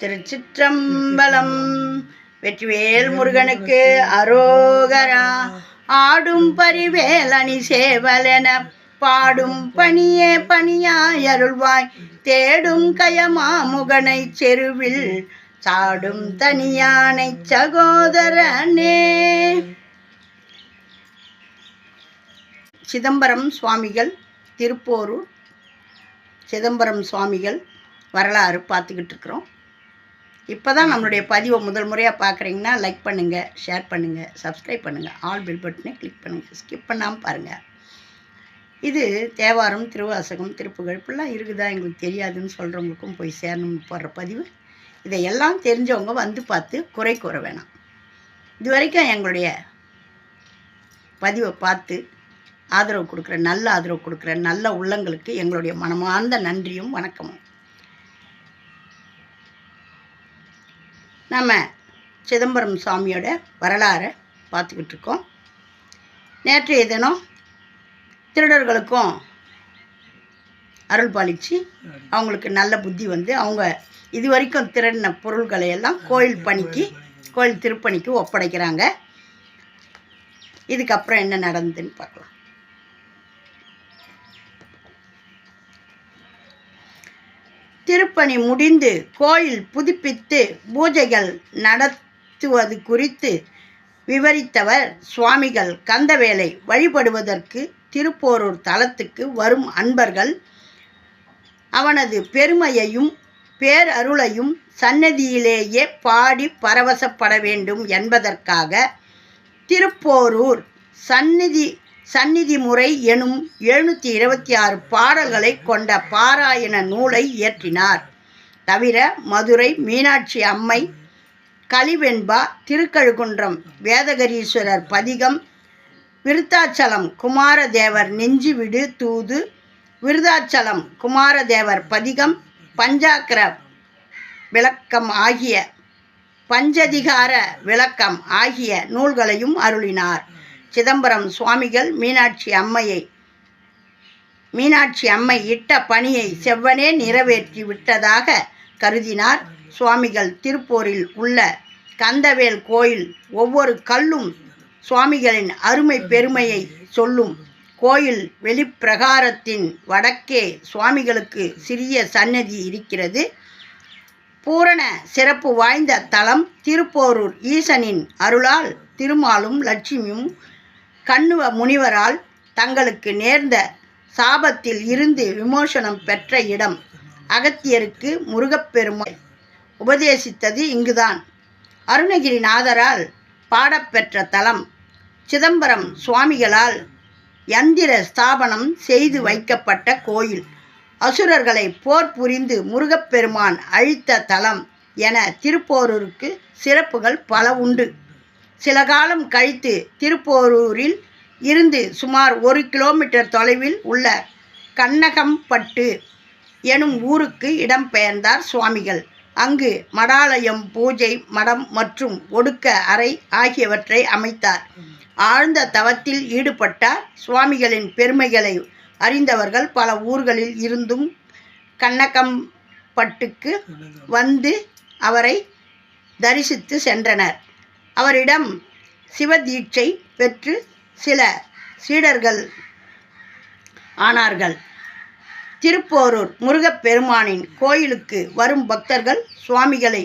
திருச்சிற்றம்பலம். வெற்றிவேல் முருகனுக்கு அரோகரா. ஆடும் பரிவேலணி சேவலென பாடும் பணியே பணியாய் அருள்வாய். தேடும் கயமா முகனை செருவில் சாடும் தனியானை சகோதரனே. சிதம்பரம் சுவாமிகள் திருப்போரூர் சிதம்பரம் சுவாமிகள் வரலாறு பார்த்துக்கிட்டு இருக்கிறோம். இப்போ தான் நம்மளுடைய பதிவை முதல் முறையாக பார்க்குறீங்கன்னா லைக் பண்ணுங்கள் ஷேர் பண்ணுங்கள் சப்ஸ்கிரைப் பண்ணுங்கள் ஆல் பில் பட்டனை கிளிக் பண்ணுங்கள் ஸ்கிப் பண்ணாமல் பாருங்கள் இது தேவாரம் திருவாசகம் திருப்புகழ் இப்படிலாம் இருக்குதா எங்களுக்கு தெரியாதுன்னு சொல்கிறவங்களுக்கும் போய் சேரணும்னு போடுற பதிவு. இதையெல்லாம் தெரிஞ்சவங்க வந்து பார்த்து குறை கூற வேணாம். இது வரைக்கும் எங்களுடைய பதிவை பார்த்து ஆதரவு கொடுக்குற நல்ல ஆதரவு கொடுக்குற நல்ல உள்ளங்களுக்கு எங்களுடைய மனமார்ந்த நன்றியும் வணக்கமும். நம்ம சிதம்பரம் சுவாமியோட வரலாறை பார்த்துக்கிட்டு இருக்கோம் நேற்றைய தினம் திருடர்களுக்கும் அருள் பாலிச்சு அவங்களுக்கு நல்ல புத்தி வந்து அவங்க இது வரைக்கும் திருடின பொருள்களை எல்லாம் கோயில் பணிக்கு கோயில் திருப்பணிக்கு ஒப்படைக்கிறாங்க. இதுக்கப்புறம் என்ன நடந்ததுன்னு பார்க்கலாம். திருப்பணி முடிந்து கோயில் புதுப்பித்து பூஜைகள் நடத்துவது குறித்து விவரித்தவர் சுவாமிகள். கந்தவேலை வழிபடுவதற்கு திருப்போரூர் தலத்துக்கு வரும் அன்பர்கள் அவனது பெருமையையும் பேரருளையும் சன்னதியிலேயே பாடி பரவசப்பட வேண்டும் என்பதற்காக திருப்போரூர் சந்நிதி சந்நிதி முறை எனும் எழுநூற்றி இருபத்தி ஆறு பாடல்களை கொண்ட பாராயண நூலை இயற்றினார். தவிர மதுரை மீனாட்சி அம்மை கலிவெண்பா திருக்கழுகுன்றம் வேதகரீஸ்வரர் பதிகம் விருத்தாச்சலம் குமாரதேவர் நெஞ்சுவிடு தூது விருதாச்சலம் குமாரதேவர் பதிகம் பஞ்சாக்கர விளக்கம் ஆகிய பஞ்சதிகார விளக்கம் ஆகிய நூல்களையும் அருளினார். சிதம்பரம் சுவாமிகள் மீனாட்சி அம்மையை மீனாட்சி அம்மை இட்ட பணியை செவ்வனே நிறைவேற்றி விட்டதாக கருதினார் சுவாமிகள். திருப்பூரில் உள்ள கந்தவேல் கோயில் ஒவ்வொரு கல்லும் சுவாமிகளின் அருமை பெருமையை சொல்லும். கோயில் வெளிப்பிரகாரத்தின் வடக்கே சுவாமிகளுக்கு சிறிய சன்னதி இருக்கிறது. பூரண சிறப்பு வாய்ந்த தலம் திருப்போரூர் ஈசனின் அருளால் திருமாலும் லட்சுமியும் கண்ணுவ முனிவரால் தங்களுக்கு நேர்ந்த சாபத்தில் இருந்து விமோசனம் பெற்ற இடம். அகத்தியருக்கு முருகப்பெருமாள் உபதேசித்தது இங்குதான். அருணகிரிநாதரால் பாடப்பெற்ற தலம். சிதம்பரம் சுவாமிகளால் யந்திர ஸ்தாபனம் செய்து வைக்கப்பட்ட கோயில். அசுரர்களை போர் புரிந்து முருகப்பெருமான் அழித்த தலம் என திருப்போரூருக்கு சிறப்புகள் பல உண்டு. சில காலம் கழித்து திருப்போரூரில் இருந்து சுமார் ஒரு கிலோமீட்டர் தொலைவில் உள்ள கண்ணகம்பட்டு எனும் ஊருக்கு இடம்பெயர்ந்தார் சுவாமிகள். அங்கு மடாலயம் பூஜை மடம் மற்றும் ஒடுக்க அறை ஆகியவற்றை அமைத்தார். ஆழ்ந்த தவத்தில் ஈடுபட்டார். சுவாமிகளின் பெருமைகளை அறிந்தவர்கள் பல ஊர்களில் இருந்தும் கண்ணகம்பட்டுக்கு வந்து அவரை தரிசித்து சென்றனர். அவரிடம் சிவதீட்சை பெற்று சில சீடர்கள் ஆனார்கள். திருப்போரூர் முருகப்பெருமானின் கோயிலுக்கு வரும் பக்தர்கள் சுவாமிகளை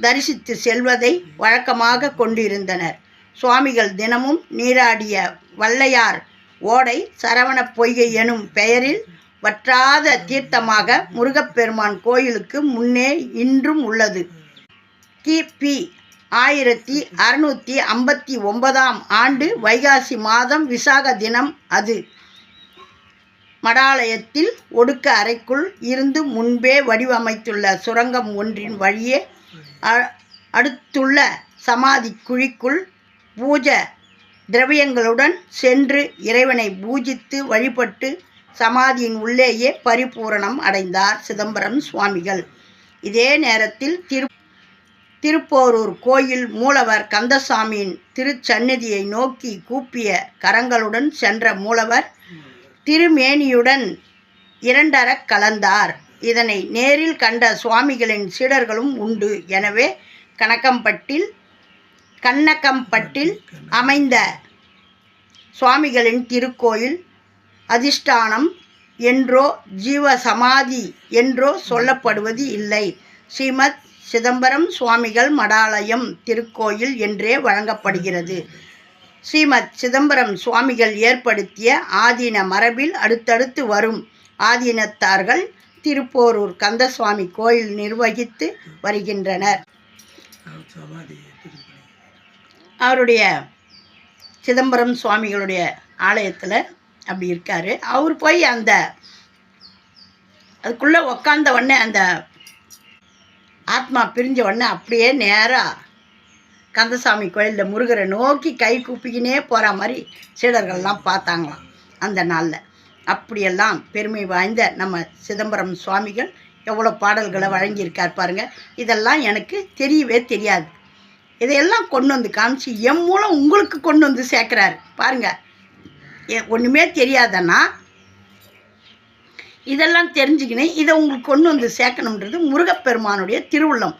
தரிசித்து செல்வதை வழக்கமாக கொண்டிருந்தனர். சுவாமிகள் தினமும் நீராடிய வல்லையார் ஓடை சரவண பொய்கை எனும் பெயரில் வற்றாத தீர்த்தமாக முருகப்பெருமான் கோயிலுக்கு முன்னே இன்றும் உள்ளது. கிபி ஆயிரத்தி அறுநூற்றி ஐம்பத்தி ஒன்பதாம் ஆண்டு வைகாசி மாதம் விசாக தினம் அது. மடாலயத்தில் ஒடுக்க அறைக்குள் இருந்து முன்பே வடிவமைத்துள்ள சுரங்கம் ஒன்றின் வழியே அ- அடுத்துள்ள சமாதி குழிக்குள் பூஜ திரவியங்களுடன் சென்று இறைவனை பூஜித்து வழிபட்டு சமாதியின் உள்ளேயே பரிபூரணம் அடைந்தார் சிதம்பரம் சுவாமிகள். இதே நேரத்தில் திரு திருப்போரூர் கோயில் மூலவர் கந்தசாமியின் திருச்சந்நிதியை நோக்கி கூப்பிய கரங்களுடன் சென்ற மூலவர் திருமேனியுடன் இரண்டரக் கலந்தார். இதனை நேரில் கண்ட சுவாமிகளின் சீடர்களும் உண்டு. எனவே கணக்கம்பட்டில் கண்ணக்கம்பட்டில் அமைந்த சுவாமிகளின் திருக்கோயில் அதிஷ்டானம் என்றோ ஜீவ சமாதி என்றோ சொல்லப்படுவது இல்லை. ஸ்ரீமத் சிதம்பரம் சுவாமிகள் மடாலயம் திருக்கோயில் என்றே வழங்கப்படுகிறது. ஸ்ரீமத் சிதம்பரம் சுவாமிகள் ஏற்படுத்திய ஆதீன மரபில் அடுத்தடுத்து வரும் ஆதீனத்தார்கள் திருப்போரூர் கந்தசுவாமி கோயில் நிர்வகித்து வருகின்றனர். அவருடைய சிதம்பரம் சுவாமிகளுடைய ஆலயத்தில் அப்படி இருக்கார். அவர் போய் அந்த அதுக்குள்ளே உக்காந்த உடனே அந்த ஆத்மா பிரிஞ்ச உடனே அப்படியே நேராக கந்தசாமி கோயிலில் முருகரை நோக்கி கை கூப்பிக்கினே போகிற மாதிரி சீடர்கள்லாம் பார்த்தாங்களாம் அந்த நாளில். அப்படியெல்லாம் பெருமை வாய்ந்த நம்ம சிதம்பரம் சுவாமிகள் எவ்வளோ பாடல்களை வழங்கியிருக்கார் பாருங்கள் இதெல்லாம் எனக்கு தெரியவே தெரியாது. இதையெல்லாம் கொண்டு வந்து காமிச்சு என் மூலம் உங்களுக்கு கொண்டு வந்து சேர்க்குறாரு. பாருங்கள் ஏ- தெரியாதன்னா இதெல்லாம் தெரிஞ்சுக்கினேன். இதை உங்களுக்கு கொண்டு வந்து சேர்க்கணுன்றது முருகப்பெருமானுடைய திருவுள்ளம்.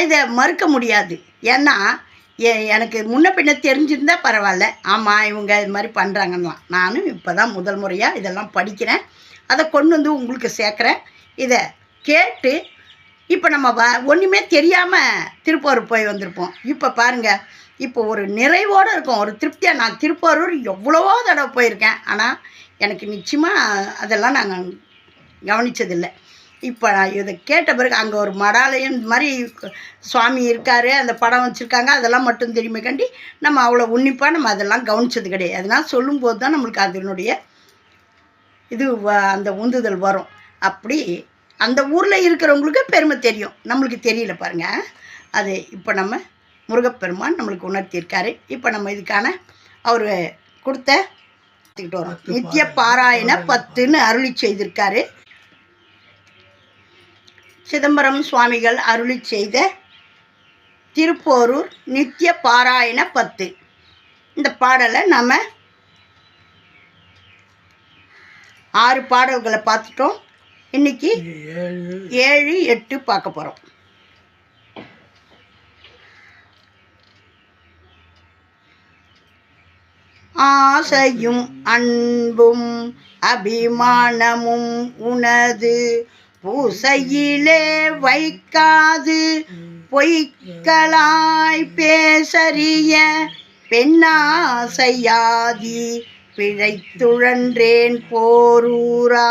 இதை மறுக்க முடியாது. ஏன்னா எ- எனக்கு முன்ன பின்ன தெரிஞ்சிருந்தா பரவாயில்ல. ஆமாம் இவங்க இது மாதிரி பண்ணுறாங்கன்னு நானும் இப்போ தான் முதல் முறையாக இதெல்லாம் படிக்கிறேன். அதை கொண்டு வந்து உங்களுக்கு சேர்க்குறேன். இதை கேட்டு இப்போ நம்ம வ ஒன்றுமே தெரியாமல் திருப்பூர் போய் வந்திருப்போம். இப்போ பாருங்கள் இப்போ ஒரு நிறைவோடு இருக்கும். ஒரு திருப்தியாக நான் திருப்பூரூர் எவ்வளவோ தடவை போயிருக்கேன். ஆனால் எனக்கு நிச்சயமாக அதெல்லாம் நாங்கள் கவனிச்சதில்லை. இப்போ நான் இதை கேட்ட பிறகு அங்கே ஒரு மடாலயம் இந்த மாதிரி சுவாமி இருக்கார் அந்த படம் வச்சுருக்காங்க அதெல்லாம் மட்டும் தெரியுமே கண்டி நம்ம அவ்வளோ உன்னிப்பாக நம்ம அதெல்லாம் கவனிச்சது கிடையாது. அதனால் சொல்லும்போது தான் நம்மளுக்கு அதனுடைய இது வ- அந்த உந்துதல் வரும். அப்படி அந்த ஊரில் இருக்கிறவங்களுக்கு பெருமை தெரியும். நம்மளுக்கு தெரியல பாருங்க. அது இப்போ நம்ம முருகப்பெருமான் நம்மளுக்கு உணர்த்தியிருக்காரு இப்போ நம்ம இதுக்கான அவர் கொடுத்த பார்த்துக்கிட்டு வரோம். நித்திய பாராயண பத்துன்னு அருளி செய்திருக்காரு. சிதம்பரம் சுவாமிகள் அருளி செய்த திருப்போரூர் நித்திய பாராயண பத்து. இந்த பாடலை நம்ம ஆறு பாடல்களை பார்த்துட்டோம். இன்னைக்கு ஏழு. எட்டு பார்க்க போகிறோம் ஆசையும் அன்பும் அபிமானமும் உனது பூசையிலே வைக்காது. பொய்க்களாய் பேசறிய பெண்ணாசையாதி பிழைத்துழன்றேன் போரூரா.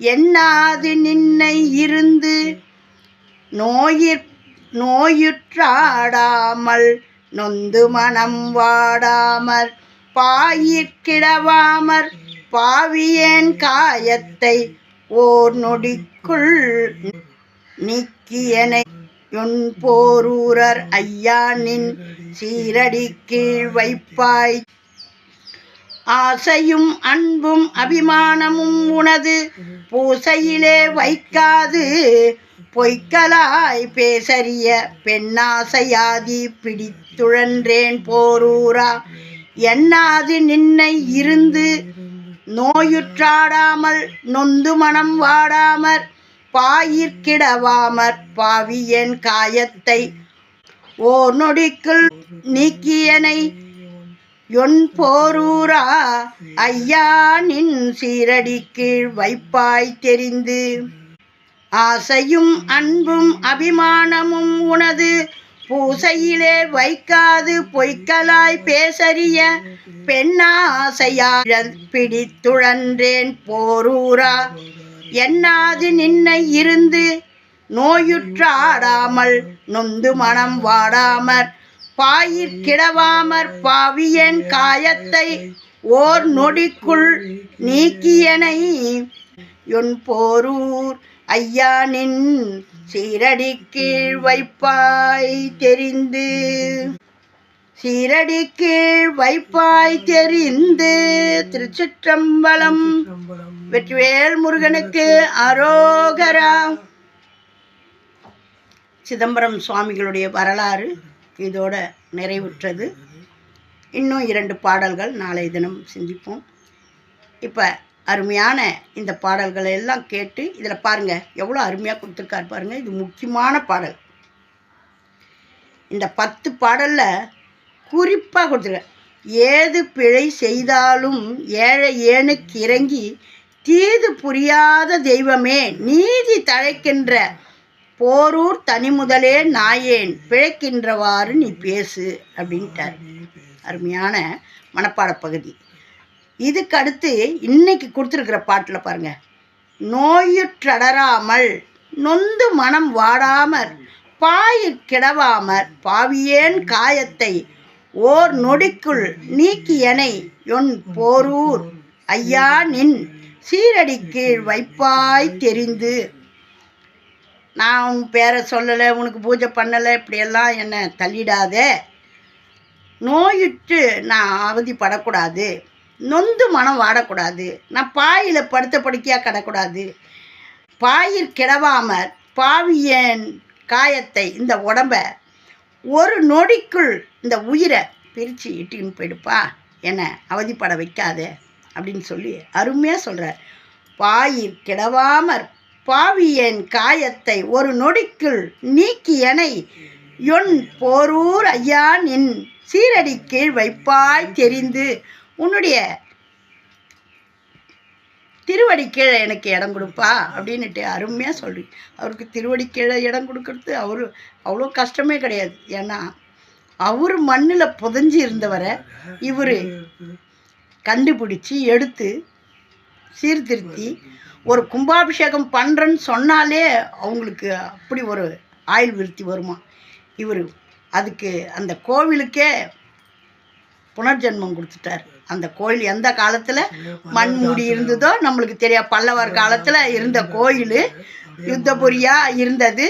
எண்ணாது நின்னை இருந்து? நோயிற் நோயுற்றாடாமல் நொந்து மனம் வாடாமற் பாயிற்கிடவாமற் பாவியேன் காயத்தை ஓர் நொடிக்குள் நீக்கியனை போரூரர் ஐயானின் சீரடி கீழ் வைப்பாய். ஆசையும் அன்பும் அபிமானமும் உனது பூசையிலே வைக்காது. பொய்க்கலாய் பேசறிய பெண்ணாசையாதி பிடித்துழன்றேன் போரூரா. எண்ணாது நின்னை இருந்து நோயுற்றாடாமல் நொந்து மனம் வாடாமற் பாயிற்கிடவாமற் பாவியன் காயத்தை ஓர் நொடிக்குள் நீக்கியனை என் போரூரா ஐயா நின் சீரடி கீழ் வைப்பாய் தெரிந்து. ஆசையும் அன்பும் அபிமானமும் உனது பூசையிலே வைக்காது பொய்க்கலாய் பேசறிய பெண்ணாசையாழ பிடித்துழன்றேன் போரூரா. என்னாது நின்னை இருந்து நோயுற்றாடாமல் நொந்து மனம் வாடாமற் பாயிற் கிடவாமற் பாவியன் காயத்தை ஓர் நொடிக்குள் நீக்கியனை என் போரூர் ஐயா நின் சீரடி கீழ் வைப்பாய் தெரிந்து. சீரடி கீழ் வைப்பாய் தெரிந்து திருச்சிற்றம்பலம் வெற்றிவேல் முருகனுக்கு அரோகரா. சிதம்பரம் சுவாமிகளுடைய வரலாறு. இதோட நிறைவுற்றது. இன்னும் இரண்டு பாடல்கள் நாளை தினம் சிந்திப்போம். இப்போ அருமையான இந்த பாடல்களை எல்லாம் கேட்டு இதில் பாருங்கள் எவ்வளோ அருமையாக கொடுத்துருக்காரு பாருங்கள் இது முக்கியமான பாடல். இந்த பத்து பாடலில் குறிப்பாக கொடுத்துருக்கேன் ஏது பிழை செய்தாலும் ஏழை ஏனுக்கு இறங்கி தீது புரியாத தெய்வமே நீதி தழைக்கின்ற போரூர் தனிமுதலே நாயேன் பிழைக்கின்றவாறு நீ பேசு அப்படின்ட்டார். அருமையான மனப்பாடப் பகுதி. இதுக்கு அடுத்து இன்னைக்கு கொடுத்துருக்கிற பாட்டில் பாருங்க. நோயுற்றடராமல் நொந்து மனம் வாடாமற் பாயிற் கிடவாமற் பாவியேன் காயத்தை ஓர் நொடிக்குள் நீக்கியனை என் போரூர் ஐயா நின் சீரடி கீழ் வைப்பாய் தெரிந்து நான் உன் பேரை சொல்லலை உனக்கு பூஜை பண்ணலை இப்படியெல்லாம் என்னை தள்ளிடாதே. நோயுற்று நான் அவதிப்படக்கூடாது. நொந்து மனம் வாடக்கூடாது. நான் பாயில் படுத்த படுக்கையாக கிடக்கூடாது. பாயிற் கிடவாமற் பாவியன் காயத்தை இந்த உடம்ப ஒரு நொடிக்குள் இந்த உயிரை பிரித்து இட்டுன்னு போயிடுப்பா. என்னை அவதிப்பட வைக்காத அப்படின்னு சொல்லி அருமையாக சொல்கிறார் பாயிற் கிடவாமற் பாவியன் காயத்தை ஒரு நொடிக்குள் நீக்கியனை என் போரூர் ஐயா நின் சீரடி கீழ் வைப்பாய் தெரிந்து உன்னுடைய திருவடி கீழே எனக்கு இடம் கொடுப்பா அப்படின்னுட்டு அருமையாக சொல்லி அவருக்கு திருவடி கீழே இடம் கொடுக்கறது அவரு அவ்வளோ கஷ்டமே கிடையாது. ஏன்னா அவர் மண்ணில் புதஞ்சி இருந்தவரை இவர் கண்டுபிடிச்சி எடுத்து சீர்திருத்தி ஒரு கும்பாபிஷேகம் பண்ணுறேன்னு சொன்னாலே அவங்களுக்கு அப்படி ஒரு ஆயுள் விருத்தி வருமா? இவர் அதுக்கு அந்த கோவிலுக்கே புனர்ஜென்மம் கொடுத்துட்டார். அந்த கோயில் எந்த காலத்தில்? மண்மூடி இருந்ததோ நம்மளுக்கு தெரியாது பல்லவர் காலத்தில் இருந்த கோயில் யுத்தபுரியாக இருந்தது.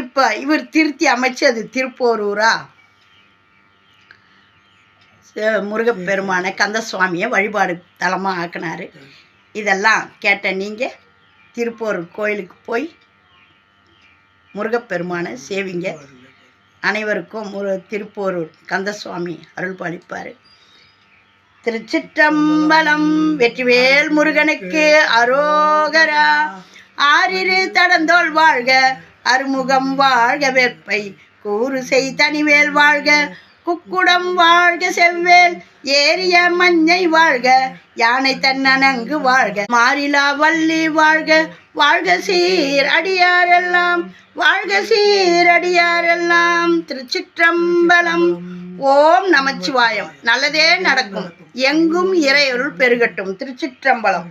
இப்போ இவர் திருத்தி அமைச்சு அது திருப்போரூரா முருகப்பெருமானை கந்தசுவாமியை வழிபாடு தலமாக ஆக்கினார். இதெல்லாம் கேட்ட நீங்கள் திருப்பூர் கோயிலுக்கு போய் முருகப்பெருமானை சேவிங்க. அனைவருக்கும் ஒரு திருப்போரூர் கந்தசுவாமி அருள் பாலிப்பார் திருச்சிற்றம்பலம் வெற்றிவேல் முருகனுக்கு அரோகரா. ஆறிரு தடந்தோல் வாழ்க அருமுகம் வாழ்க வெப்பை கூறு செய் தனிவேல் வாழ்க. குக்குடம் வாழ்க செவ்வேல் ஏரிய மஞ்சை வாழ்க யானை தன்னனங்கு வாழ்க மாறிலா வள்ளி வாழ்க வாழ்க சீர் அடியாரெல்லாம் வாழ்க சீர் அடியாரெல்லாம் திருச்சிற்றம்பலம். ஓம் நமச்சிவாயம். நல்லதே நடக்கும். எங்கும் இறையொருள் பெருகட்டும். திருச்சிற்றம்பலம்.